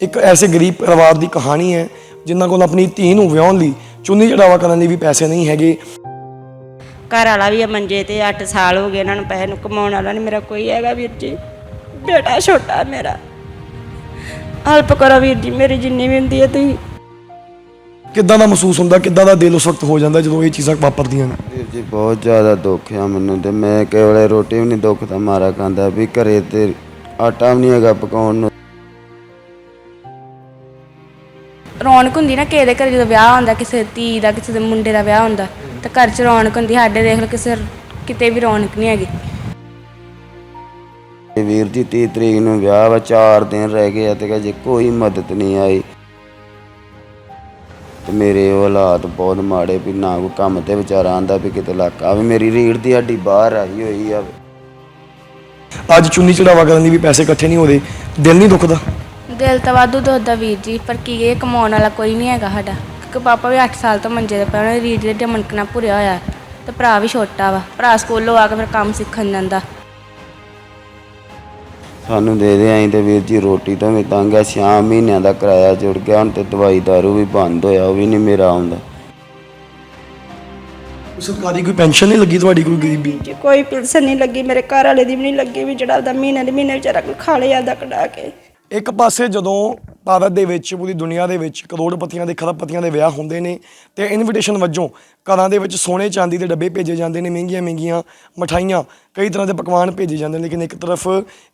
ਇੱਕ ਐਸੇ ਗਰੀਬ ਪਰਿਵਾਰ ਦੀ ਕਹਾਣੀ ਹੈ ਜਿਨ੍ਹਾਂ ਕੋਲ ਆਪਣੀ ਧੀ ਨੂੰ ਵਿਆਹਣ ਲਈ ਚੁੰਨੀ ਚੜਾਵਾ ਕਰਨ ਲਈ ਵੀ ਪੈਸੇ ਨਹੀਂ ਹੈਗੇ। ਘਰ ਵਾਲਾ ਵੀ ਆ ਮੰਜੇ ਤੇ 8 ਸਾਲ ਹੋ ਗਏ ਇਹਨਾਂ ਨੂੰ ਪੈਸੇ ਨੂੰ ਕਮਾਉਣ ਵਾਲਾ ਨਹੀਂ ਮੇਰਾ ਕੋਈ ਹੈਗਾ ਵੀਰ ਜੀ। ਬੇਟਾ ਛੋਟਾ ਮੇਰਾ। ਹੈਲਪ ਕਰੋ ਵੀਰ ਜੀ ਮੇਰੀ ਜਿੰਨੀ ਵੀ ਹੁੰਦੀ ਹੈ ਤੁਸੀਂ। ਕਿੱਦਾਂ ਦਾ ਮਹਿਸੂਸ ਹੁੰਦਾ ਕਿੱਦਾਂ ਦਾ ਦਿਲ ਉਸ ਵਕਤ ਹੋ ਜਾਂਦਾ ਜਦੋਂ ਇਹ ਚੀਜ਼ਾਂ ਵਾਪਰਦੀਆਂ ਨੇ? ਵੀਰ ਜੀ ਬਹੁਤ ਜ਼ਿਆਦਾ ਦੁੱਖ ਆ ਮੈਨੂੰ ਤੇ ਮੈਂ ਕੇਵਲੇ ਰੋਟੀ ਵੀ ਨਹੀਂ ਦੁੱਖ ਦਾ ਮਾਰਾ ਖਾਂਦਾ ਵੀ ਘਰੇ ਤੇ ਆਟਾ ਵੀ ਨਹੀਂ ਹੈਗਾ ਪਕਾਉਣ ਨੂੰ। ਰੌਣਕ ਹੁੰਦੀ ਨਾ ਕਿਸੇ ਦੇ ਘਰ ਜਦੋਂ ਵਿਆਹ ਹੁੰਦਾ ਕਿਸੇ ਧੀ ਦਾ ਕਿਸੇ ਦੇ ਮੁੰਡੇ ਦਾ ਵਿਆਹ ਹੁੰਦਾ ਤਾਂ ਘਰ 'ਚ ਰੌਣਕ ਹੁੰਦੀ ਸਾਡੇ ਦੇਖ ਲਓ ਕਿਸੇ ਕਿਤੇ ਵੀ ਰੌਣਕ ਨਹੀਂ ਹੈਗੀ। ਤੇ ਵੀਰ ਜੀ 30 ਤਰੀਕ ਨੂੰ ਵਿਆਹ ਵਾ 4 ਦਿਨ ਰਹਿ ਗਏ ਆ ਤੇ ਅਜੇ ਕੋਈ ਮਦਦ ਨਹੀਂ ਆਈ। ਤੇ ਮੇਰੇ ਹਾਲਾਤ ਬਹੁਤ ਮਾੜੇ ਵੀ ਨਾ ਕੋਈ ਕੰਮ ਤੇ ਵਿਚਾਰਾ ਆਂਦਾ ਵੀ ਕਿਤੇ ਇਲਾਕਾ ਵੀ ਮੇਰੀ ਰੀੜ ਦੀ ਹੱਡੀ ਬਾਹਰ ਆਈ ਹੋਈ ਆ। ਅੱਜ ਚੁੰਨੀ ਚੜਾਵਾ ਕਰਨ ਲਈ ਵੀ ਪੈਸੇ ਇਕੱਠੇ ਨਹੀਂ ਹੋਦੇ ਦਿਲ ਨਹੀਂ ਦੁਖਦਾ। ਦਿਲ ਤਾਂ ਵਾਧੂ ਦੁਖਦਾ ਵੀਰ ਜੀ ਪਰ ਕੀ ਇਹ ਕਮਾਉਣ ਵਾਲਾ ਕੋਈ ਨਹੀਂ ਹੈਗਾ ਸਾਡਾ। ਕਿਉਂਕਿ ਪਾਪਾ ਵੀ 8 ਸਾਲ ਤੋਂ ਮੰਜੇ ਤੇ ਪਏ ਉਹਨਾਂ ਦੀ ਰੀੜ ਦੇ ਢਮਣਕਣਾ ਭੁਰਿਆ ਹੋਇਆ ਤੇ ਭਰਾ ਵੀ ਛੋਟਾ ਵਾ। ਭਰਾ ਸਕੂਲੋਂ ਆ ਕੇ ਫਿਰ ਕੰਮ ਸਿੱਖਣ ਜਾਂਦਾ। ਸਾਨੂੰ ਦੇ ਦੇ ਆਈ ਤੇ ਵੀਰ ਜੀ ਰੋਟੀ ਤੋਂ ਵੀ ਤੰਗ ਆ 6 ਮਹੀਨਿਆਂ ਦਾ ਕਿਰਾਇਆ ਜੁੜ ਗਿਆ ਹੁਣ ਤੇ ਦਵਾਈ ਦਾਰੂ ਵੀ ਬੰਦ ਹੋਇਆ ਉਹ ਵੀ ਨਹੀਂ ਮੇਰਾ ਆਉਂਦਾ। ਸਰਕਾਰੀ ਕੋਈ ਪੈਨਸ਼ਨ ਨਹੀਂ ਲੱਗੀ ਤੁਹਾਡੀ ਕੋਈ ਗਰੀਬੀ? ਜੀ ਕੋਈ ਪਿਲਸਨ ਨਹੀਂ ਲੱਗੀ ਮੇਰੇ ਘਰ ਵਾਲੇ ਦੀ ਵੀ ਨਹੀਂ ਲੱਗੀ ਵੀ ਜਿਹੜਾ ਉਹਦਾ ਮਹੀਨੇ ਦੇ ਮਹੀਨੇ ਵਿਚਾਰਾ ਕੋਈ ਖਾ ਲਿਆ ਦਾ ਕਢਾ ਕੇ। ਇੱਕ ਪਾਸੇ ਜਦੋਂ ਭਾਰਤ ਦੇ ਵਿੱਚ, ਪੂਰੀ ਦੁਨੀਆ ਦੇ ਵਿੱਚ ਕਰੋੜਪਤੀਆਂ ਦੇ ਖਰਬਪਤੀਆਂ ਦੇ ਵਿਆਹ ਹੁੰਦੇ ਨੇ ਤੇ ਇਨਵੀਟੇਸ਼ਨ ਵਜੋਂ ਘਰਾਂ ਦੇ ਵਿੱਚ ਸੋਨੇ ਚਾਂਦੀ ਦੇ ਡੱਬੇ ਭੇਜੇ ਜਾਂਦੇ ਨੇ, ਮਹਿੰਗੀਆਂ ਮਹਿੰਗੀਆਂ ਮਠਾਈਆਂ, ਕਈ ਤਰ੍ਹਾਂ ਦੇ ਪਕਵਾਨ ਭੇਜੇ ਜਾਂਦੇ ਨੇ, ਲੇਕਿਨ ਇੱਕ ਤਰਫ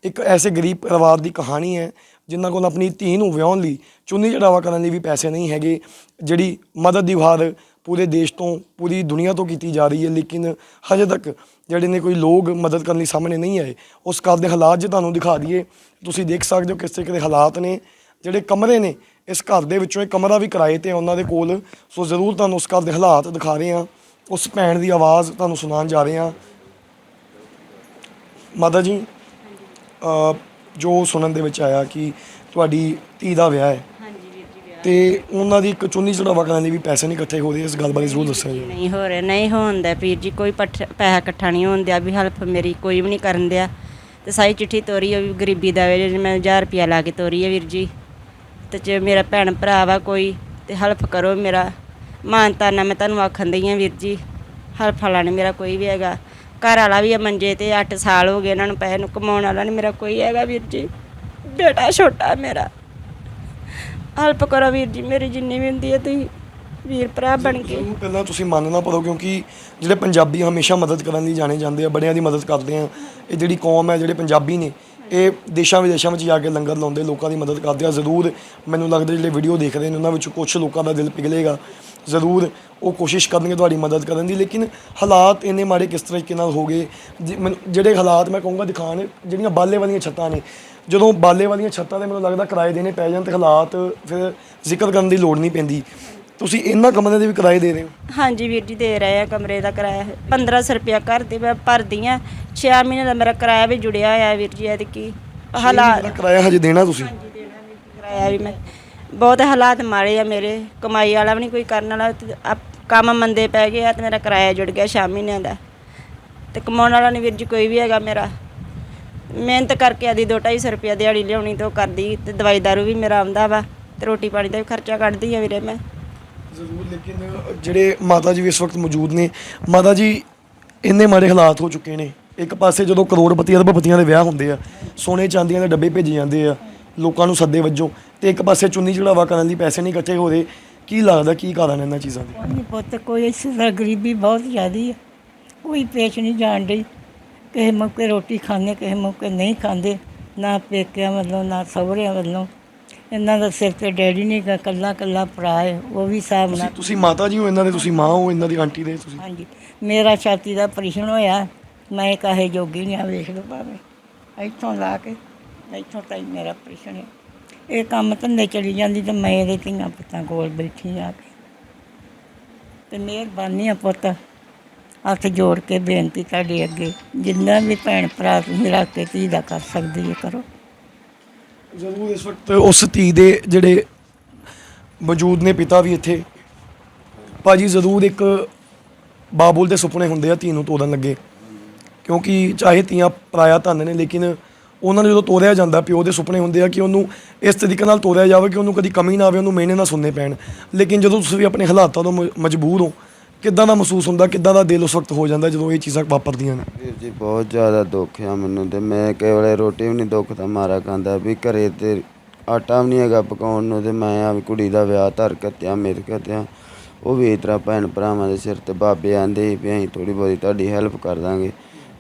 ਇੱਕ ਐਸੇ ਗਰੀਬ ਪਰਿਵਾਰ ਦੀ ਕਹਾਣੀ ਹੈ ਜਿਨ੍ਹਾਂ ਕੋਲ ਆਪਣੀ ਧੀ ਨੂੰ ਵਿਆਹਣ ਲਈ ਚੁੰਨੀ ਚੜਾਵਾ ਕਰਨ ਲਈ ਵੀ ਪੈਸੇ ਨਹੀਂ ਹੈਗੇ, ਜਿਹੜੀ ਮਦਦ ਦੀ ਗੁਹਾਰ ਪੂਰੇ ਦੇਸ਼ ਤੋਂ, ਪੂਰੀ ਦੁਨੀਆ ਤੋਂ ਕੀਤੀ ਜਾ ਰਹੀ ਹੈ, ਲੇਕਿਨ ਹਜੇ ਤੱਕ ਜਿਹੜੇ ਨੇ ਕੋਈ ਲੋਕ ਮਦਦ ਕਰਨ ਲਈ ਸਾਹਮਣੇ ਨਹੀਂ ਆਏ, ਉਸ ਘਰ ਦੇ ਹਾਲਾਤ ਜੇ ਤੁਹਾਨੂੰ ਦਿਖਾ ਦਈਏ, ਤੁਸੀਂ ਦੇਖ ਸਕਦੇ ਹੋ ਕਿਸ ਤਰੀਕੇ ਦੇ ਹਾਲਾਤ ਨੇ, ਜਿਹੜੇ ਕਮਰੇ ਨੇ, ਇਸ ਘਰ ਦੇ ਵਿੱਚੋਂ ਇਹ ਕਮਰਾ ਵੀ ਕਿਰਾਏ ਤੇ ਉਹਨਾਂ ਦੇ ਕੋਲ, ਸੋ ਜ਼ਰੂਰ ਤੁਹਾਨੂੰ ਉਸ ਘਰ ਦੇ ਹਾਲਾਤ ਦਿਖਾ ਰਹੇ ਹਾਂ, ਉਸ ਭੈਣ ਦੀ ਆਵਾਜ਼ ਤੁਹਾਨੂੰ ਸੁਣਾਉਣ ਜਾ ਰਹੇ ਹਾਂ। ਮਾਤਾ ਜੀ ਜੋ ਸੁਣਨ ਦੇ ਵਿੱਚ ਆਇਆ ਕਿ ਤੁਹਾਡੀ ਧੀ ਦਾ ਵਿਆਹ ਹੈ ਤੇ ਉਹਨਾਂ ਦੀ ਇੱਕ ਚੁੰਨੀ ਚੜਾਵਾ ਕਰਨ ਲਈ ਵੀ ਪੈਸੇ ਨਹੀਂ ਇਕੱਠੇ ਹੋ ਰਹੇ ਇਸ ਗੱਲ ਬਾਰੇ ਜ਼ਰੂਰ ਦੱਸਿਆ ਜੀ। ਨਹੀਂ ਹੋ ਰਿਹਾ ਨਹੀਂ ਹੋਣ ਵੀਰ ਜੀ, ਕੋਈ ਪੱਠ- ਪੈਸਾ ਇਕੱਠਾ ਨਹੀਂ ਹੋਣ ਦਿਆ ਵੀ ਹੈਲਪ ਮੇਰੀ ਕੋਈ ਵੀ ਨਹੀਂ ਕਰਨ ਦਿਆ। ਤੇ ਸਾਰੀ ਚਿੱਠੀ ਤੋਰੀ ਉਹ ਵੀ ਗਰੀਬੀ ਦਾ ਵੇ ਜਿਹੜੀ ਮੈਂ 1000 ਰੁਪਿਆ ਲਾ ਕੇ ਤੋਰੀ ਹੈ ਵੀਰ ਜੀ। ਤੇ ਜੇ ਮੇਰਾ ਭੈਣ ਭਰਾ ਵਾ ਕੋਈ, ਤੇ ਹੈਲਪ ਕਰੋ ਮੇਰਾ। ਮਾਨਤਾ ਨਾ ਮੈਂ ਤੁਹਾਨੂੰ ਆਖਣ ਦਈ ਹਾਂ ਵੀਰ ਜੀ ਹੈਲਪ ਵਾਲਾ ਨਹੀਂ ਮੇਰਾ ਕੋਈ ਵੀ ਹੈਗਾ। ਘਰ ਵਾਲਾ ਵੀ ਆ ਮੰਜੇ ਤੇ 8 ਸਾਲ ਹੋ ਗਏ ਇਹਨਾਂ ਨੂੰ ਪੈਸੇ ਨੂੰ ਕਮਾਉਣ ਵਾਲਾ ਨਹੀਂ ਮੇਰਾ ਕੋਈ ਹੈਗਾ ਵੀਰ ਜੀ। ਬੇਟਾ ਛੋਟਾ ਮੇਰਾ। ਹੈਲਪ ਕਰੋ ਵੀਰ ਜੀ ਮੇਰੀ ਜਿੰਨੀ ਵੀ ਹੁੰਦੀ ਹੈ ਤੁਸੀਂ ਵੀਰ ਭਰਾ ਬਣ ਕੇ। ਜ਼ਰੂਰ ਪਹਿਲਾਂ ਤੁਸੀਂ ਮੰਨਣਾ ਪੜੋ ਕਿਉਂਕਿ ਜਿਹੜੇ ਪੰਜਾਬੀ ਹਮੇਸ਼ਾ ਮਦਦ ਕਰਨ ਲਈ ਜਾਣੇ ਜਾਂਦੇ ਆ ਬੜਿਆਂ ਦੀ ਮਦਦ ਕਰਦੇ ਆ। ਇਹ ਜਿਹੜੀ ਕੌਮ ਹੈ ਜਿਹੜੇ ਪੰਜਾਬੀ ਨੇ ਇਹ ਦੇਸ਼ਾਂ ਵਿਦੇਸ਼ਾਂ ਵਿੱਚ ਜਾ ਕੇ ਲੰਗਰ ਲਾਉਂਦੇ ਲੋਕਾਂ ਦੀ ਮਦਦ ਕਰਦੇ ਆ। ਜ਼ਰੂਰ ਮੈਨੂੰ ਲੱਗਦਾ ਜਿਹੜੇ ਵੀਡੀਓ ਦੇਖ ਰਹੇ ਨੇ ਉਹਨਾਂ ਵਿੱਚ ਕੁਝ ਲੋਕਾਂ ਦਾ ਦਿਲ ਪਿਘਲੇਗਾ। ਜ਼ਰੂਰ ਉਹ ਕੋਸ਼ਿਸ਼ ਕਰਨਗੇ ਤੁਹਾਡੀ ਮਦਦ ਕਰਨ ਦੀ ਲੇਕਿਨ ਹਾਲਾਤ ਇੰਨੇ ਮਾੜੇ ਕਿਸ ਤਰੀਕੇ ਨਾਲ ਹੋ ਗਏ? ਜਿਹੜੇ ਹਾਲਾਤ ਮੈਂ ਕਹੂੰਗਾ ਦਿਖਾਣ ਜਿਹੜੀਆਂ ਬਾਲੇ ਵਾਲੀਆਂ ਛੱਤਾਂ ਨੇ ਜਦੋਂ ਬਾਲੇ ਵਾਲੀਆਂ ਛੱਤਾਂ ਤੇ ਮੈਨੂੰ ਲੱਗਦਾ ਕਿਰਾਏ ਦੇਣੇ ਪੈ ਜਾਣ ਤੇ ਹਾਲਾਤ ਫਿਰ ਜ਼ਿਕਰ ਕਰਨ ਦੀ ਲੋੜ ਨਹੀਂ ਪੈਂਦੀ। ਤੁਸੀਂ ਇਹਨਾਂ ਕਮਰਿਆਂ ਦੇ ਵੀ ਕਿਰਾਏ ਦੇ ਰਹੇ ਹੋ? ਹਾਂਜੀ ਵੀਰ ਜੀ ਦੇ ਰਹੇ ਆ ਕਮਰੇ ਦਾ ਕਿਰਾਇਆ। 1500 ਰੁਪਇਆ ਘਰ ਦੇ ਮੈਂ ਭਰਦੀ ਆ। 6 ਮਹੀਨੇ ਦਾ ਮੇਰਾ ਕਿਰਾਇਆ ਵੀ ਜੁੜਿਆ ਹੋਇਆ ਹੈ ਵੀਰ ਜੀ ਇਹਦੇ ਕੀ ਹਾਲਾਤ ਕਿਰਾਇਆ ਹਜੇ ਦੇਣਾ ਤੁਸੀਂ? ਕਿਰਾਇਆ ਵੀ ਮੈਂ। ਬਹੁਤ ਹਾਲਾਤ ਮਾੜੇ ਆ ਮੇਰੇ। ਕਮਾਈ ਵਾਲਾ ਵੀ ਨਹੀਂ ਕੋਈ ਕਰਨ ਵਾਲਾ। ਤੇ ਆਪ- ਕੰਮ ਮੰਦੇ ਪੈ ਗਏ ਆ ਤੇ ਮੇਰਾ ਕਿਰਾਇਆ ਜੁੜ ਗਿਆ 6 ਮਹੀਨਿਆਂ ਦਾ। ਤੇ ਕਮਾਉਣ ਵਾਲਾ ਨਹੀਂ ਵੀਰ ਜੀ ਕੋਈ ਵੀ ਹੈਗਾ ਮੇਰਾ। ਮਿਹਨਤ ਕਰਕੇ ਆਦੀ 2-250 ਰੁਪਇਆ ਦਿਹਾੜੀ ਲਿਆਉਣੀ ਤੇ ਕਰਦੀ ਤੇ ਦਵਾਈ ਦਾਰੂ ਵੀ ਮੇਰਾ ਆਉਂਦਾ ਵਾ ਤੇ ਰੋਟੀ ਪਾਣੀ ਦਾ ਵੀ ਖਰਚਾ ਕੱਢਦੀ ਆ ਵੀਰੇ ਮੈਂ। ਜ਼ਰੂਰ ਲੇਕਿਨ ਜਿਹੜੇ ਮਾਤਾ ਜੀ ਵੀ ਇਸ ਵਕਤ ਮੌਜੂਦ ਨੇ ਮਾਤਾ ਜੀ ਇੰਨੇ ਮਾੜੇ ਹਾਲਾਤ ਹੋ ਚੁੱਕੇ ਨੇ। ਇੱਕ ਪਾਸੇ ਜਦੋਂ ਕਰੋੜਪਤੀ ਅਰਬਪਤੀਆਂ ਦੇ ਵਿਆਹ ਹੁੰਦੇ ਆ ਸੋਨੇ ਚਾਂਦੀਆਂ ਦੇ ਡੱਬੇ ਭੇਜੇ ਜਾਂਦੇ ਆ ਲੋਕਾਂ ਨੂੰ ਸੱਦੇ ਵੱਜੋਂ ਤੇ ਇੱਕ ਪਾਸੇ ਚੁੰਨੀ ਚੜਾਵਾ ਕਰਨ ਲਈ ਪੈਸੇ ਨਹੀਂ ਇਕੱਠੇ ਹੋ ਰਹੇ ਕੀ ਲੱਗਦਾ ਕੀ ਕਾਰਨ ਇਹਨਾਂ ਚੀਜ਼ਾਂ ਦੇ? ਪੁੱਤ ਕੋਈ ਇਸ ਤਰ੍ਹਾਂ ਗਰੀਬੀ ਬਹੁਤ ਜ਼ਿਆਦੀ ਹੈ ਕੋਈ ਪੇਸ਼ ਨਹੀਂ ਜਾਣ ਡਈ। ਕਿਸੇ ਮੌਕੇ ਰੋਟੀ ਖਾਂਦੇ ਕਿਸੇ ਮੌਕੇ ਨਹੀਂ ਖਾਂਦੇ ਨਾ ਪੇਕਿਆਂ ਵੱਲੋਂ ਨਾ ਸਹੁਰਿਆਂ ਵੱਲੋਂ। ਇਹਨਾਂ ਦਾ ਸਿਰ ਤੇ ਡੈਡੀ ਨਹੀਂ ਗਾ ਕੱਲਾ ਕੱਲਾ ਭਰਾ ਹੈ ਉਹ ਵੀ ਹਿਸਾਬ ਨਾਲ ਤੁਸੀਂ- ਮਾਤਾ ਜੀ ਹੋ ਇਹਨਾਂ ਦੇ ਤੁਸੀਂ ਮਾਂ ਹੋ ਇਹਨਾਂ ਦੀ ਆਂਟੀ ਦੇ ਤੁਸੀਂ? ਹਾਂਜੀ। ਮੇਰਾ ਛਾਤੀ ਦਾ ਆਪਰੇਸ਼ਨ ਹੋਇਆ ਮੈਂ ਕਹੇ ਜੋਗੀ ਨਹੀਂ ਆ ਵੇਖ ਲਓ ਭਾਵੇਂ। ਇੱਥੋਂ ਲਾ ਕੇ ਇੱਥੋਂ ਤਾਈ ਮੇਰਾ ਆਪਰੇਸ਼ਨ ਹੈ। ਇਹ ਕੰਮ ਧੰਦੇ ਚਲੀ ਜਾਂਦੀ ਤੇ ਮੈਂ ਇਹਦੇ ਧੀਆਂ ਪੁੱਤਾਂ ਕੋਲ ਬੈਠੀ ਆ ਕੇ। ਤੇ ਮਿਹਰਬਾਨੀ ਆ ਪੁੱਤ। ਹੱਥ ਜੋੜ ਕੇ ਬੇਨਤੀ ਤੁਹਾਡੇ ਅੱਗੇ, ਜਿੰਨਾ ਵੀ ਭੈਣ ਭਰਾ ਤੁਸੀਂ ਰੱਖ ਕੇ ਧੀ ਦਾ ਕਰ ਸਕਦੇ ਹੋ, ਕਰੋ। ਜ਼ਰੂਰ ਇਸ ਵਕਤ ਉਸ ਧੀ ਦੇ ਜਿਹੜੇ ਮੌਜੂਦ ਨੇ ਪਿਤਾ ਵੀ ਇੱਥੇ। ਭਾਜੀ, ਜ਼ਰੂਰ ਇੱਕ ਬਾਬੁਲ ਦੇ ਸੁਪਨੇ ਹੁੰਦੇ ਆ ਧੀ ਨੂੰ ਤੋੜਨ ਲੱਗੇ। ਕਿਉਂਕਿ ਚਾਹੇ ਧੀਆਂ ਪਰਾਇਆ ਧੰਨ ਨੇ, ਲੇਕਿਨ ਉਹਨਾਂ ਨੂੰ ਜਦੋਂ ਤੋਰਿਆ ਜਾਂਦਾ, ਪਿਓ ਦੇ ਸੁਪਨੇ ਹੁੰਦੇ ਆ ਕਿ ਉਹਨੂੰ ਇਸ ਤਰੀਕੇ ਨਾਲ ਤੋਰਿਆ ਜਾਵੇ ਕਿ ਉਹਨੂੰ ਕਦੀ ਕਮੀ ਨਾ ਆਵੇ, ਉਹਨੂੰ ਮਿਹਨੇ ਨਾ ਸੁਣਨੇ ਪੈਣ। ਲੇਕਿਨ ਜਦੋਂ ਤੁਸੀਂ ਵੀ ਆਪਣੇ ਹਾਲਾਤਾਂ ਤੋਂ ਮਜਬੂਰ ਹੋ ਕਿੱਦਾਂ ਦਾ ਮਹਿਸੂਸ ਹੁੰਦਾ, ਕਿੱਦਾਂ ਦਾ ਦਿਲ ਉਸ ਵਕਤ ਹੋ ਜਾਂਦਾ ਜਦੋਂ ਇਹ ਚੀਜ਼ਾਂ ਵਾਪਰਦੀਆਂ ਨੇ? ਵੀਰ ਜੀ, ਬਹੁਤ ਜ਼ਿਆਦਾ ਦੁੱਖ ਆ ਮੈਨੂੰ ਤੇ। ਮੈਂ ਕੇਵਲੇ ਰੋਟੀ ਵੀ ਨਹੀਂ ਦੁੱਖ ਦਾ ਮਾਰਾ ਖਾਂਦਾ ਵੀ ਘਰੇ ਤੇ ਆਟਾ ਵੀ ਨਹੀਂ ਹੈਗਾ ਪਕਾਉਣ ਨੂੰ ਤੇ ਮੈਂ ਆ ਵੀ ਕੁੜੀ ਦਾ ਵਿਆਹ ਧਰ ਕੱਤਿਆ ਮੇਰ ਕੱਤਿਆ ਉਹ ਵੀ ਇਸ ਤਰ੍ਹਾਂ ਭੈਣ ਭਰਾਵਾਂ ਦੇ ਸਿਰ ਤੇ ਬਾਬੇ ਆਂਦੇ ਸੀ ਵੀ ਅਸੀਂ ਥੋੜੀ ਬਹੁਤੀ ਤੁਹਾਡੀ ਹੈਲਪ ਕਰ ਦਾਂਗੇ।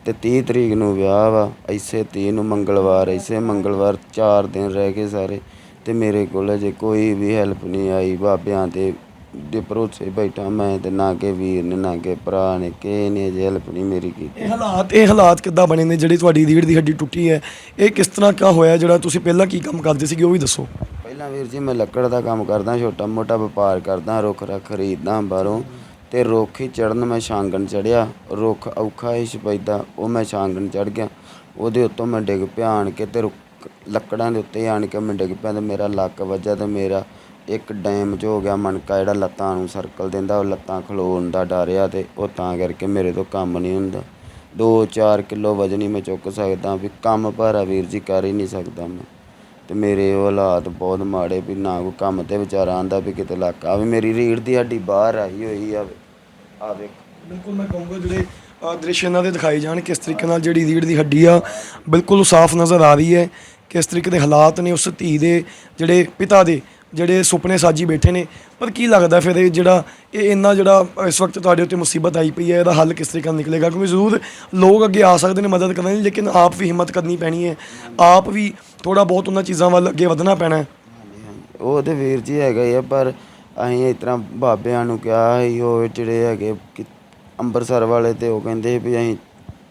ਤੇ 30 ਤਰੀਕ ਨੂੰ ਵਿਆਹ ਵਾ, ਇਸੇ 30 ਨੂੰ ਮੰਗਲਵਾਰ, ਇਸੇ ਮੰਗਲਵਾਰ 4 ਦਿਨ ਰਹਿ ਗਏ ਸਾਰੇ। ਤੇ ਮੇਰੇ ਕੋਲ ਅਜੇ ਕੋਈ ਵੀ ਹੈਲਪ ਨਹੀਂ ਆਈ, ਬਾਬਿਆਂ ਤੇ ਦੇ ਭਰੋਸੇ ਬੈਠਾ ਮੈਂ ਤੇ ਨਾ ਕਿ ਵੀਰ ਨੇ ਨਾ ਕਿ ਭਰਾ ਨੇ ਕਿਸੇ ਨੇ ਅਜੇ ਹੈਲਪ ਨਹੀਂ ਮੇਰੀ ਕੀਤੀ। ਇਹ ਹਾਲਾਤ ਇਹ ਹਾਲਾਤ ਕਿੱਦਾਂ ਬਣੇ ਨੇ? ਜਿਹੜੀ ਤੁਹਾਡੀ ਰੀੜ ਦੀ ਹੱਡੀ ਟੁੱਟੀ ਹੈ ਇਹ ਕਿਸ ਤਰ੍ਹਾਂ ਕਾ ਹੋਇਆ? ਜਿਹੜਾ ਤੁਸੀਂ ਪਹਿਲਾਂ ਕੀ ਕੰਮ ਕਰਦੇ ਸੀਗੇ ਉਹ ਵੀ ਦੱਸੋ। ਪਹਿਲਾਂ ਵੀਰ ਜੀ ਮੈਂ ਲੱਕੜ ਦਾ ਕੰਮ ਕਰਦਾ ਛੋਟਾ ਮੋਟਾ ਵਪਾਰ ਕਰਦਾ ਰੁੱਖ ਰੱਖ ਖਰੀਦਦਾ ਬਾਹਰੋਂ ਤੇ ਰੁੱਖ ਹੀ ਚੜਨ ਮੈਂ ਛਾਂਗਣ ਚੜਿਆ ਰੁੱਖ ਔਖਾ ਹੀ ਸਪੈਦਾ ਉਹ ਮੈਂ ਛਾਂਗਣ ਚੜ ਗਿਆ। ਉਹਦੇ ਉੱਤੋਂ ਮੈਂ ਡਿੱਗ ਪਿਆ ਆਣ ਕੇ ਤੇ ਰੁੱਖ- ਲੱਕੜਾਂ ਦੇ ਉੱਤੇ ਆਣ ਕੇ ਮੈਂ ਡਿੱਗ ਪਿਆ ਤੇ ਮੇਰਾ ਲੱਕ ਵੱਜਾ ਤੇ ਮੇਰਾ ਇੱਕ ਡੈਮ 'ਚ ਹੋ ਗਿਆ ਮਣਕਾ ਜਿਹੜਾ ਲੱਤਾਂ ਨੂੰ ਸਰਕਲ ਦਿੰਦਾ ਉਹ ਲੱਤਾਂ ਖਲੋਣ ਦਾ ਡਰਿਆ ਅਤੇ ਉਹ ਤਾਂ ਕਰਕੇ ਮੇਰੇ ਤੋਂ ਕੰਮ ਨਹੀਂ ਹੁੰਦਾ। 2-4 ਕਿਲੋ ਵਜਨ ਹੀ ਮੈਂ ਚੁੱਕ ਸਕਦਾ ਵੀ ਕੰਮ ਭਾਰਾ ਵੀਰ ਜੀ ਕਰ ਹੀ ਨਹੀਂ ਸਕਦਾ ਮੈਂ। ਅਤੇ ਮੇਰੇ ਉਹ ਹਾਲਾਤ ਬਹੁਤ ਮਾੜੇ ਵੀ ਨਾ ਕੋਈ ਕੰਮ ਤੇ ਵਿਚਾਰਾ ਆਉਂਦਾ ਵੀ ਕਿਤੇ ਲੱਕ ਆ। ਵੀ ਮੇਰੀ ਰੀੜ ਦੀ ਹੱਡੀ ਬਾਹਰ ਆਈ ਹੋਈ ਆ ਆ ਵੇਖ। ਬਿਲਕੁਲ ਮੈਂ ਕਹੂੰਗਾ ਜਿਹੜੇ ਅ, ਦ੍ਰਿਸ਼ ਇਹਨਾਂ ਦੇ ਦਿਖਾਏ ਜਾਣ ਕਿਸ ਤਰੀਕੇ ਨਾਲ ਜਿਹੜੀ ਰੀੜ ਦੀ ਹੱਡੀ ਆ ਬਿਲਕੁਲ ਸਾਫ਼ ਨਜ਼ਰ ਆ ਰਹੀ ਹੈ। ਕਿਸ ਤਰੀਕੇ ਦੇ ਹਾਲਾਤ ਨੇ ਉਸ ਧੀ ਦੇ ਜਿਹੜੇ ਪਿਤਾ ਦੇ। ਜਿਹੜੇ ਸੁਪਨੇ ਸਾਜੀ ਬੈਠੇ ਨੇ ਪਰ ਕੀ ਲੱਗਦਾ ਫਿਰ ਇਹ ਜਿਹੜਾ ਇਹ ਇੰਨਾ ਜਿਹੜਾ ਇਸ ਵਕਤ ਤੁਹਾਡੇ ਉੱਤੇ ਮੁਸੀਬਤ ਆਈ ਪਈ ਹੈ ਇਹਦਾ ਹੱਲ ਕਿਸ ਤਰੀਕੇ ਨਾਲ ਨਿਕਲੇਗਾ? ਕਿਉਂਕਿ ਜ਼ਰੂਰ ਲੋਕ ਅੱਗੇ ਆ ਸਕਦੇ ਨੇ ਮਦਦ ਕਰਨ ਲਈ ਲੇਕਿਨ ਆਪ ਵੀ ਹਿੰਮਤ ਕਰਨੀ ਪੈਣੀ ਹੈ। ਆਪ ਵੀ ਥੋੜਾ ਬਹੁਤ ਉਹਨਾਂ ਚੀਜ਼ਾਂ ਵੱਲ ਅੱਗੇ ਵਧਣਾ ਪੈਣਾ ਹੈ। ਹਾਂਜੀ, ਉਹ ਤੇ ਵੀਰ ਜੀ ਹੈਗਾ ਹੀ ਆ ਪਰ ਅਸੀਂ ਇਸ ਤਰ੍ਹਾਂ ਬਾਬਿਆਂ ਨੂੰ ਕਿਹਾ ਸੀ ਉਹ ਜਿਹੜੇ ਹੈਗੇ ਕਿ ਅੰਮ੍ਰਿਤਸਰ ਵਾਲੇ ਤੇ ਉਹ ਕਹਿੰਦੇ ਵੀ ਅਸੀਂ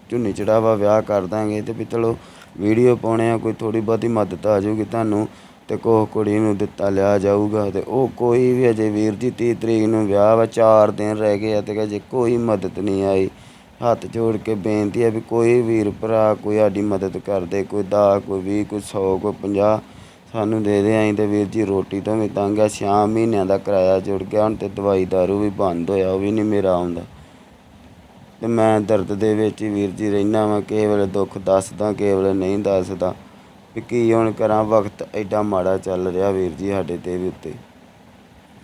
ਝੁੰਨੀ ਚੜਾਵਾ ਵਿਆਹ ਕਰ ਦਾਂਗੇ ਤੇ ਵੀ ਚਲੋ ਵੀਡੀਓ ਪਾਉਣੇ ਆ ਕੋਈ ਥੋੜੀ ਬਹੁਤੀ ਮਦਦ ਆ ਜਾਊਗੀ ਤੁਹਾਨੂੰ। ਤੇ ਕੋਹ ਕੁੜੀ ਨੂੰ ਦਿੱਤਾ ਲਿਆ ਜਾਊਗਾ ਤੇ ਉਹ ਕੋਈ ਵੀ ਅਜੇ ਵੀਰ ਜੀ 30 ਤਰੀਕ ਨੂੰ ਵਿਆਹ ਵਾ 4 ਦਿਨ ਰਹਿ ਗਏ ਆ ਤੇ ਅਜੇ ਕੋਈ ਮਦਦ ਨਹੀਂ ਆਈ। ਹੱਥ ਜੋੜ ਕੇ ਬੇਨਤੀ ਹੈ ਵੀ ਕੋਈ ਵੀਰ ਭਰਾ ਕੋਈ ਸਾਡੀ ਮਦਦ ਕਰਦੇ ਕੋਈ 10 ਕੋਈ 20 ਕੋਈ 100 ਕੋਈ 50 ਸਾਨੂੰ ਦੇ ਦੇ, ਅਸੀਂ ਤੇ ਵੀਰ ਜੀ ਰੋਟੀ ਤੋਂ ਵੀ ਤੰਗ ਆ 6 ਮਹੀਨਿਆਂ ਦਾ ਕਿਰਾਇਆ ਜੁੜ ਗਿਆ, ਹੁਣ ਤੇ ਦਵਾਈ ਦਾਰੂ ਵੀ ਬੰਦ ਹੋਇਆ, ਉਹ ਵੀ ਨਹੀਂ ਮੇਰਾ ਆਉਂਦਾ। ਤੇ ਮੈਂ ਦਰਦ ਦੇ ਵਿੱਚ ਹੀ ਵੀਰ ਜੀ ਰਹਿਣਾ ਵਾਂ ਕਿਸੇ ਵੇਲੇ ਦੁੱਖ ਦੱਸਦਾ ਕਿਸੇ ਵੇਲੇ ਨਹੀਂ ਦੱਸਦਾ। ਵੀ ਕੀ ਹੁਣ ਕਰਾਂ ਵਕਤ ਐਡਾ ਮਾੜਾ ਚੱਲ ਰਿਹਾ ਵੀਰ ਜੀ ਸਾਡੇ ਤੇ ਵੀ ਉੱਤੇ।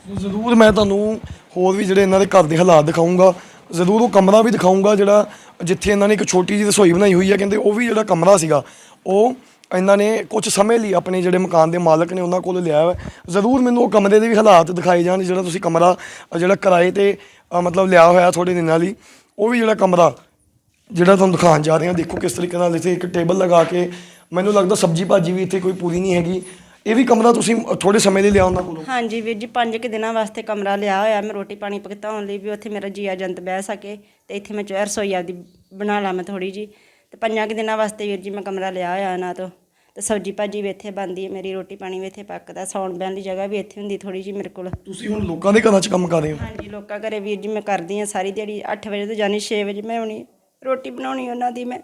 ਜ਼ਰੂਰ ਮੈਂ ਤੁਹਾਨੂੰ ਹੋਰ ਵੀ ਜਿਹੜੇ ਇਹਨਾਂ ਦੇ ਘਰ ਦੇ ਹਾਲਾਤ ਦਿਖਾਉਂਗਾ ਜ਼ਰੂਰ ਉਹ ਕਮਰਾ ਵੀ ਦਿਖਾਉਂਗਾ ਜਿਹੜਾ ਜਿੱਥੇ ਇਹਨਾਂ ਨੇ ਇੱਕ ਛੋਟੀ ਜਿਹੀ ਰਸੋਈ ਬਣਾਈ ਹੋਈ ਹੈ ਕਹਿੰਦੇ ਉਹ ਵੀ ਜਿਹੜਾ ਕਮਰਾ ਸੀਗਾ ਉਹ ਇਹਨਾਂ ਨੇ ਕੁਝ ਸਮੇਂ ਲਈ ਆਪਣੇ ਜਿਹੜੇ ਮਕਾਨ ਦੇ ਮਾਲਕ ਨੇ ਉਹਨਾਂ ਕੋਲ ਲਿਆ ਹੈ ਜ਼ਰੂਰ ਮੈਨੂੰ ਉਹ ਕਮਰੇ ਦੇ ਵੀ ਹਾਲਾਤ ਦਿਖਾਏ ਜਾਣ ਜਿਹੜਾ ਤੁਸੀਂ ਕਮਰਾ ਜਿਹੜਾ ਕਿਰਾਏ ਤੇ ਅ, ਮਤਲਬ ਲਿਆ ਹੋਇਆ ਥੋੜੇ ਦਿਨਾਂ ਲਈ ਉਹ ਵੀ ਜਿਹੜਾ ਕਮਰਾ ਜਿਹੜਾ ਤੁਹਾਨੂੰ ਦਿਖਾਉਣ ਜਾ ਰਹੇ ਹਾਂ ਦੇਖੋ ਕਿਸ ਤਰੀਕੇ ਨਾਲ ਇੱਥੇ ਇੱਕ ਟੇਬਲ ਲਗਾ ਕੇ ਮੈਨੂੰ ਲੱਗਦਾ ਸਬਜੀ ਭਾਜੀ ਵੀ ਇੱਥੇ ਕੋਈ ਪੂਰੀ ਨਹੀਂ ਹੈਗੀ। ਇਹ ਵੀ ਕਮਰਾ ਤੁਸੀਂ ਥੋੜੇ ਸਮੇਂ ਲਈ ਲਿਆ ਉਹਨਾਂ ਕੋਲੋਂ ਹਾਂਜੀ ਵੀਰ ਜੀ ਪੰਜ ਕੁ ਦਿਨਾਂ ਵਾਸਤੇ ਕਮਰਾ ਲਿਆ ਹੋਇਆ। ਮੈਂ ਰੋਟੀ ਪਾਣੀ ਪਕਾਉਣ ਲਈ ਵੀ ਉੱਥੇ ਮੇਰਾ ਜੀਆ ਜੰਤ ਬਹਿ ਸਕੇ ਤੇ ਇੱਥੇ ਮੈਂ ਚੋਰ ਰਸੋਈ ਆਪਦੀ ਬਣਾ ਲਾ ਮੈਂ ਥੋੜੀ ਜੀ ਤੇ ਪੰਜਾਂ ਕੁ ਦਿਨਾਂ ਵਾਸਤੇ ਵੀਰ ਜੀ ਮੈਂ ਕਮਰਾ ਲਿਆ ਹੋਇਆ ਇਹਨਾਂ ਤੋਂ। ਤੇ ਸਬਜੀ ਭਾਜੀ ਵੀ ਇੱਥੇ ਬਣਦੀ ਹੈ ਮੇਰੀ ਰੋਟੀ ਪਾਣੀ ਵੀ ਇੱਥੇ ਪੱਕਦਾ ਸੌਣ ਬਹਿਣ ਦੀ ਜਗ੍ਹਾ ਵੀ ਇੱਥੇ ਹੁੰਦੀ ਥੋੜੀ ਜੀ ਮੇਰੇ ਕੋਲ। ਤੁਸੀਂ ਹੁਣ ਲੋਕਾਂ ਦੇ ਘਰਾਂ 'ਚ ਕੰਮ ਕਰ ਰਹੇ ਹੋ? ਹਾਂਜੀ ਲੋਕਾਂ ਘਰੇ ਵੀਰ ਜੀ ਮੈਂ ਕਰਦੀ ਹਾਂ ਸਾਰੀ ਦਿਹਾੜੀ 8 ਵਜੇ ਤੋਂ ਜਾਣੀ 6 ਵਜੇ ਮੈਂ ਆਉਣੀ ਰੋਟੀ ਬਣਾਉਣੀ ਉਹਨਾਂ ਦੀ ਮੈਂ।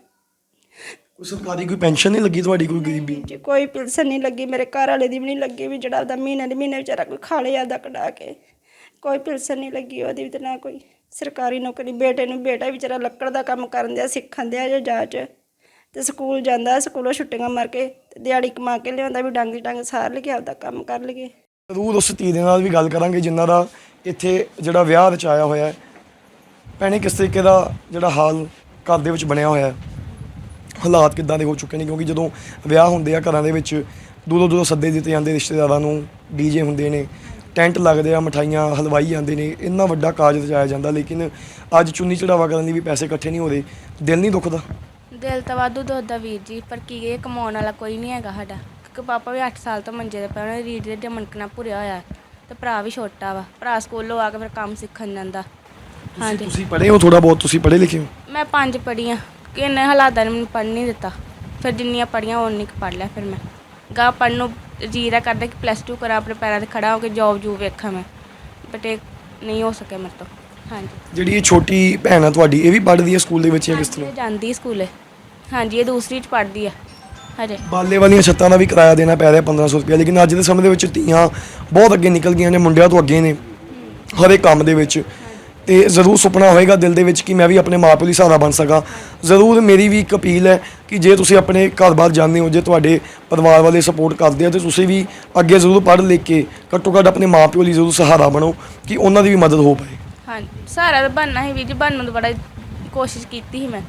ਕੋਈ ਸਰਕਾਰੀ ਕੋਈ ਪੈਨਸ਼ਨ ਨਹੀਂ ਲੱਗੀ ਤੁਹਾਡੀ ਕੋਈ ਗਰੀਬੀ? ਜੀ ਕੋਈ ਪਿਲਸਨ ਨਹੀਂ ਲੱਗੀ ਮੇਰੇ ਘਰ ਵਾਲੇ ਦੀ ਵੀ ਨਹੀਂ ਲੱਗੀ ਵੀ ਜਿਹੜਾ ਉਹਦਾ ਮਹੀਨੇ ਦੇ ਮਹੀਨੇ ਵਿਚਾਰਾ ਕੋਈ ਖਾ ਲਿਆ ਦਾ ਕਢਾ ਕੇ। ਕੋਈ ਪਿਲਸਨ ਨਹੀਂ ਲੱਗੀ ਉਹਦੀ ਵੀ ਤੇ ਨਾ ਕੋਈ ਸਰਕਾਰੀ ਨੌਕਰੀ ਬੇਟੇ ਨੂੰ ਬੇਟਾ ਵਿਚਾਰਾ ਲੱਕੜ ਦਾ ਕੰਮ ਕਰਨ ਦਿਆ ਸਿੱਖਣ ਦਿਆ ਜੋ ਜਾਚ ਤੇ ਸਕੂਲ ਜਾਂਦਾ ਸਕੂਲੋਂ ਛੁੱਟੀਆਂ ਮਾਰ ਕੇ ਤੇ ਦਿਹਾੜੀ ਕਮਾ ਕੇ ਲਿਆਉਂਦਾ ਵੀ ਡੰਗ ਡੰਗ ਸਾਰ ਲਿਆ ਆਪਦਾ ਕੰਮ ਕਰ ਲਈਏ। ਜ਼ਰੂਰ ਉਸ ਧੀ ਦੇ ਨਾਲ ਵੀ ਗੱਲ ਕਰਾਂਗੇ ਜਿਨ੍ਹਾਂ ਦਾ ਇੱਥੇ ਜਿਹੜਾ ਵਿਆਹ ਰਚਾਇਆ ਹੋਇਆ ਹੈ। ਭੈਣੇ ਕਿਸ ਤਰੀਕੇ ਦਾ ਜਿਹੜਾ ਹਾਲ ਘਰ ਦੇ ਵਿੱਚ ਬਣਿਆ ਹੋਇਆ ਹੈ? ਹਾਲਾਤ ਕਿੱਦਾਂ ਦੇ ਹੋ ਚੁੱਕੇ ਨੇ? ਕਿਉਂਕਿ ਜਦੋਂ ਵਿਆਹ ਹੁੰਦੇ ਆ ਘਰਾਂ ਦੇ ਵਿੱਚ ਦੂਰੋਂ ਦੂਰੋਂ ਸੱਦੇ ਦਿੱਤੇ ਜਾਂਦੇ ਰਿਸ਼ਤੇਦਾਰਾਂ ਨੂੰ ਡੀਜੇ ਹੁੰਦੇ ਨੇ ਟੈਂਟ ਲੱਗਦੇ ਆ ਮਠਾਈਆਂ ਹਲਵਾਈ ਆਉਂਦੇ ਨੇ ਇੰਨਾ ਵੱਡਾ ਕਾਜ ਰਚਾਇਆ ਜਾਂਦਾ। ਲੇਕਿਨ ਅੱਜ ਚੁੰਨੀ ਚੜਾਵਾ ਕਰਨ ਲਈ ਵੀ ਪੈਸੇ ਇਕੱਠੇ ਨਹੀਂ ਹੋ ਰਹੇ। ਦਿਲ ਨਹੀਂ ਦੁਖਦਾ? ਦਿਲ ਤਾਂ ਵਾਧੂ ਦੁਖਦਾ ਵੀਰ ਜੀ ਪਰ ਕੀ ਇਹ ਕਮਾਉਣ ਵਾਲਾ ਕੋਈ ਨਹੀਂ ਹੈਗਾ ਸਾਡਾ। ਕਿਉਂਕਿ ਪਾਪਾ ਵੀ 8 ਸਾਲ ਤੋਂ ਮੰਜੇ ਤੇ ਪਏ ਉਹਨੇ ਰੀੜ ਦੇ ਡਮਨਕਣਾ ਭੁਰਿਆ ਹੋਇਆ। ਤੇ ਭਰਾ ਵੀ ਛੋਟਾ ਵਾ ਭਰਾ ਸਕੂਲੋਂ ਆ ਕੇ ਫਿਰ ਕੰਮ ਸਿੱਖਣ ਜਾਂਦਾ। ਹਾਂਜੀ। ਤੁਸੀਂ ਪੜ੍ਹੇ ਹੋ? ਥੋੜਾ ਬਹੁਤ ਤੁਸੀਂ ਪੜ੍ਹੇ ਲਿਖੇ ਹੋ? ਮੈਂ ਪੰਜ ਪੜੀਆਂ ਕਿ ਇੰਨੇ ਹਾਲਾਤਾਂ ਨੇ ਮੈਨੂੰ ਪੜ੍ਹ ਨਹੀਂ ਦਿੱਤਾ। ਫਿਰ ਜਿੰਨੀਆਂ ਪੜੀਆਂ ਉਨੀ ਕੁ ਪੜ੍ਹ ਲਿਆ ਫਿਰ ਮੈਂ। ਗਾ ਪੜ੍ਹਨ ਨੂੰ ਜੀਰਾ ਕਰਦਾ ਕਿ ਪਲੱਸ 2 ਕਰਾਂ ਆਪਣੇ ਪੈਰਾਂ ਤੇ ਖੜਾ ਹੋ ਕੇ ਜੌਬ ਜੂ ਵੇਖਾਂ ਮੈਂ। ਬਟ ਇਹ ਨਹੀਂ ਹੋ ਸਕਿਆ ਮੇਰੇ ਤੋਂ। ਹਾਂਜੀ। ਜਿਹੜੀ ਇਹ ਛੋਟੀ ਭੈਣ ਆ ਤੁਹਾਡੀ ਇਹ ਵੀ ਪੜ੍ਹਦੀ ਹੈ ਸਕੂਲ ਦੇ ਵਿੱਚ ਜਾਂ ਕਿਸ ਤਰ੍ਹਾਂ? ਇਹ ਜਾਂਦੀ ਸਕੂਲੇ। ਹਾਂਜੀ ਇਹ ਦੂਸਰੀ ਚ ਪੜ੍ਹਦੀ ਆ। ਹਜੇ। ਬਾਲੇ ਵਾਲੀਆਂ ਛੱਤਾਂ ਦਾ ਵੀ ਕਿਰਾਇਆ ਦੇਣਾ ਪੈ ਰਿਹਾ 1500 ਰੁਪਏ ਲੇਕਿਨ ਅੱਜ ਦੇ ਸਮੇਂ ਦੇ ਵਿੱਚ ਧੀਆਂ ਬਹੁਤ ਅੱਗੇ ਨਿਕਲ ਗਈਆਂ ਨੇ ਮੁੰਡਿਆਂ ਤੋਂ ਅੱਗੇ ਨੇ। ਹਰ ਇੱਕ ਕੰਮ ਦੇ ਵਿੱਚ। ਤੇ ਜ਼ਰੂਰ ਸੁਪਨਾ ਹੋਏਗਾ ਦਿਲ ਦੇ ਵਿੱਚ ਕਿ ਮੈਂ ਵੀ ਆਪਣੇ ਮਾਪਿਓ ਲਈ ਸਹਾਰਾ ਬਣ ਸਕਾਂ। ਜ਼ਰੂਰ ਮੇਰੀ ਵੀ ਇੱਕ ਅਪੀਲ ਹੈ ਕਿ ਜੇ ਤੁਸੀਂ ਆਪਣੇ ਘਰ-ਬਾਰ ਜਾਂਦੇ ਹੋ, ਜੇ ਤੁਹਾਡੇ ਪਰਿਵਾਰ ਵਾਲੇ ਸਪੋਰਟ ਕਰਦੇ ਆ, ਤੇ ਤੁਸੀਂ ਵੀ ਅੱਗੇ ਜ਼ਰੂਰ ਪੜ੍ਹ ਲਿਖ ਕੇ ਘੱਟੋ ਘੱਟ ਆਪਣੇ ਮਾਪਿਓ ਲਈ ਜ਼ਰੂਰ ਸਹਾਰਾ ਬਣੋ, ਕਿ ਉਹਨਾਂ ਦੀ ਵੀ ਮਦਦ ਹੋ ਪਾਏ। ਹਾਂਜੀ, ਸਹਾਰਾ ਤਾਂ ਬਣਨਾ ਹੀ ਵੀਰ ਜੀ, ਬਣਨ ਦੀ ਬੜਾ ਕੋਸ਼ਿਸ਼ ਕੀਤੀ ਸੀ ਮੈਂ।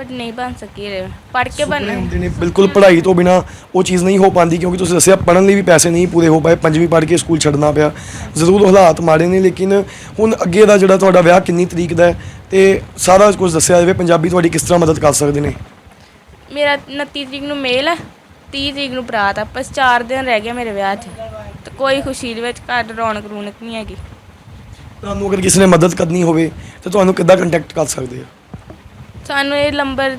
ਬਟ ਨਹੀਂ ਬਣ ਸਕੀ। ਪੜ੍ਹ ਕੇ ਬਣਨਾ ਸੁਪਨੇ ਸੀ। ਹੁੰਦੇ ਨੇ ਬਿਲਕੁਲ ਪੜ੍ਹਾਈ ਤੋਂ ਬਿਨਾ ਉਹ ਚੀਜ਼ ਨਹੀਂ ਹੋ ਪਾਉਂਦੀ ਕਿਉਂਕਿ ਤੁਸੀਂ ਦੱਸਿਆ ਪੜ੍ਹਨ ਲਈ ਵੀ ਪੈਸੇ ਨਹੀਂ ਪੂਰੇ ਹੋ ਪਾਏ। ਪੰਜਵੀਂ ਪੜ੍ਹ ਕੇ ਸਕੂਲ ਛੱਡਣਾ ਪਿਆ। ਜ਼ਰੂਰ ਹਾਲਾਤ ਮਾੜੇ ਨੇ ਲੇਕਿਨ ਹੁਣ ਅੱਗੇ ਦਾ ਜਿਹੜਾ ਤੁਹਾਡਾ ਵਿਆਹ ਕਿੰਨੀ ਤਰੀਕ ਦਾ ਹੈ ਤੇ ਸਾਰਾ ਕੁਝ ਦੱਸਿਆ ਜਾਵੇ ਪੰਜਾਬੀ ਤੁਹਾਡੀ ਕਿਸ ਤਰ੍ਹਾਂ ਮਦਦ ਕਰ ਸਕਦੇ ਨੇ? ਮੇਰਾ 29 ਤਰੀਕ ਨੂੰ ਮੇਲ ਹੈ 30 ਤਰੀਕ ਨੂੰ ਬਰਾਤ ਆ ਬਸ 4 ਦਿਨ ਰਹਿ ਗਏ ਮੇਰੇ ਵਿਆਹ 'ਚ। ਤੇ ਕੋਈ ਖੁਸ਼ੀ ਦੇ ਵਿੱਚ ਘਰ ਰੌਣਕ ਰੂਣਕ ਨਹੀਂ ਹੈਗੀ। ਤੁਹਾਨੂੰ ਅਗਰ ਕਿਸੇ ਨੇ ਮਦਦ ਕਰਨੀ ਹੋਵੇ ਤਾਂ ਤੁਹਾਨੂੰ ਕਿੱਦਾਂ ਕੰਟੈਕਟ ਕਰ ਸਕਦੇ ਆ? ਸਾਨੂੰ ਇਹ ਨੰਬਰ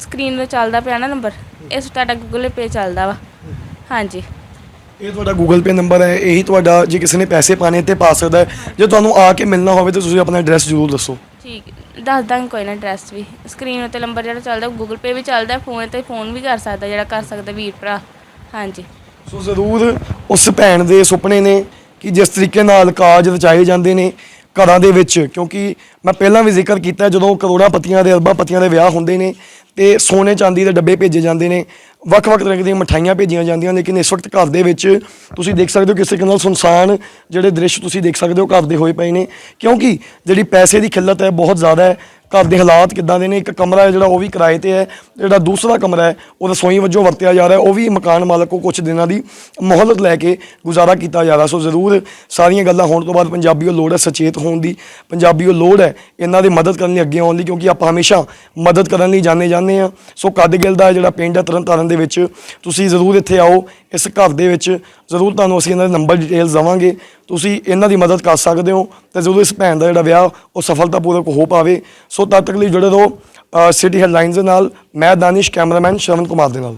ਸਕਰੀਨ 'ਤੇ ਚੱਲਦਾ ਪਿਆ ਨਾ ਨੰਬਰ ਇਸ ਤੁਹਾਡਾ ਗੂਗਲ ਪੇ ਚੱਲਦਾ ਵਾ। ਹਾਂਜੀ। ਇਹ ਤੁਹਾਡਾ ਗੂਗਲ ਪੇ ਨੰਬਰ ਹੈ ਇਹੀ ਤੁਹਾਡਾ ਜੇ ਕਿਸੇ ਨੇ ਪੈਸੇ ਪਾਣੇ ਤੇ ਪਾ ਸਕਦਾ ਹੈ। ਜੇ ਤੁਹਾਨੂੰ ਆ ਕੇ ਮਿਲਣਾ ਹੋਵੇ ਤਾਂ ਤੁਸੀਂ ਆਪਣਾ ਐਡਰੈਸ ਜ਼ਰੂਰ ਦੱਸੋ। ਠੀਕ ਦੱਸ ਦਾਂਗੇ ਕੋਈ ਨਾ ਐਡਰੈਸ ਵੀ। ਸਕਰੀਨ ਉੱਤੇ ਨੰਬਰ ਜਿਹੜਾ ਚੱਲਦਾ ਗੂਗਲ ਪੇ ਵੀ ਚੱਲਦਾ ਫੋਨ ਤੇ ਫੋਨ ਵੀ ਕਰ ਸਕਦਾ ਜਿਹੜਾ ਕਰ ਸਕਦਾ ਵੀਰ ਭਰਾ। ਹਾਂਜੀ। ਸੋ ਜ਼ਰੂਰ ਉਸ ਭੈਣ ਦੇ ਸੁਪਨੇ ਨੇ ਕਿ ਜਿਸ ਤਰੀਕੇ ਨਾਲ ਕਾਜ ਰਚਾਏ ਜਾਂਦੇ ਨੇ ਘਰਾਂ ਦੇ ਵਿੱਚ ਕਿਉਂਕਿ ਮੈਂ ਪਹਿਲਾਂ ਵੀ ਜ਼ਿਕਰ ਕੀਤਾ ਜਦੋਂ ਕਰੋੜਾਂ ਪਤੀਆਂ ਦੇ ਅਰਬਾਂ ਪਤੀਆਂ ਦੇ ਵਿਆਹ ਹੁੰਦੇ ਨੇ ਤੇ ਸੋਨੇ ਚਾਂਦੀ ਦੇ ਡੱਬੇ ਭੇਜੇ ਜਾਂਦੇ ਨੇ, ਵੱਖ-ਵੱਖ ਤਰ੍ਹਾਂ ਦੀਆਂ ਮਠਾਈਆਂ ਭੇਜੀਆਂ ਜਾਂਦੀਆਂ, ਲੇਕਿਨ ਇਸ ਵਕਤ ਘਰ ਦੇ ਵਿੱਚ ਤੁਸੀਂ ਦੇਖ ਸਕਦੇ ਹੋ ਕਿਸੇ ਨਾਲ ਸੁਨਸਾਨ ਜਿਹੜੇ ਦ੍ਰਿਸ਼ ਤੁਸੀਂ ਦੇਖ ਸਕਦੇ ਹੋ ਘਰ ਦੇ ਹੋਏ ਪਏ ਨੇ, ਕਿਉਂਕਿ ਜਿਹੜੀ ਪੈਸੇ ਦੀ ਖਿੱਲਤ ਹੈ ਬਹੁਤ ਜ਼ਿਆਦਾ ਹੈ। ਘਰ ਦੇ ਹਾਲਾਤ ਕਿੱਦਾਂ ਦੇ ਨੇ? ਇੱਕ ਕਮਰਾ ਹੈ ਜਿਹੜਾ ਉਹ ਵੀ ਕਿਰਾਏ ਤੇ ਹੈ, ਜਿਹੜਾ ਦੂਸਰਾ ਕਮਰਾ ਹੈ ਉਹ ਰਸੋਈ ਵਜੋਂ ਵਰਤਿਆ ਜਾ ਰਿਹਾ ਉਹ ਵੀ ਮਕਾਨ ਮਾਲਕ ਕੋ ਕੁਝ ਦਿਨਾਂ ਦੀ ਮੋਹਲਤ ਲੈ ਕੇ ਗੁਜ਼ਾਰਾ ਕੀਤਾ ਜਾ ਰਿਹਾ ਸੋ ਜ਼ਰੂਰ ਸਾਰੀਆਂ ਗੱਲਾਂ ਹੋਣ ਤੋਂ ਬਾਅਦ ਪੰਜਾਬੀਓ ਲੋੜ ਹੈ ਸਚੇਤ ਹੋਣ ਦੀ, ਪੰਜਾਬੀਓ ਲੋੜ ਹੈ ਹੈ ਇਹਨਾਂ ਦੀ ਮਦਦ ਕਰਨ ਲਈ ਅੱਗੇ ਆਉਣ ਲਈ, ਕਿਉਂਕਿ ਆਪਾਂ ਹਮੇਸ਼ਾ ਮਦਦ ਕਰਨ ਲਈ ਜਾਣੇ ਜਾਂਦੇ ਆ ਸੋ ਕੱਦਗਿਲ ਦਾ ਜਿਹੜਾ ਪਿੰਡ ਹੈ ਤਰਨਤਾਰਨ ਦੇ ਵਿੱਚ। ਤੁਸੀਂ ਜ਼ਰੂਰ ਇੱਥੇ ਆਓ, ਇਸ ਘਰ ਦੇ ਵਿੱਚ। ਜ਼ਰੂਰ ਤੁਹਾਨੂੰ ਅਸੀਂ ਇਹਨਾਂ ਦੇ ਨੰਬਰ ਡਿਟੇਲਸ ਦੇਵਾਂਗੇ। ਤੁਸੀਂ ਇਹਨਾਂ ਦੀ ਮਦਦ ਕਰ ਸਕਦੇ ਹੋ ਤੇ ਜ਼ਰੂਰ ਇਸ ਭੈਣ ਦਾ ਜਿਹੜਾ ਵਿਆਹ, ਉਹ ਸਫਲਤਾਪੂਰਵਕ ਹੋ ਪਾਵੇ। ਸੋ ਤਦ ਤੱਕ ਲਈ ਜੁੜੇ ਰਹੋ ਸਿਟੀ ਹੈਡਲਾਈਨਸ ਦੇ ਨਾਲ। ਮੈਂ ਦਾਨਿਸ਼, ਕੈਮਰਾਮੈਨ ਸ਼ਰਵਨ ਕੁਮਾਰ ਦੇ ਨਾਲ।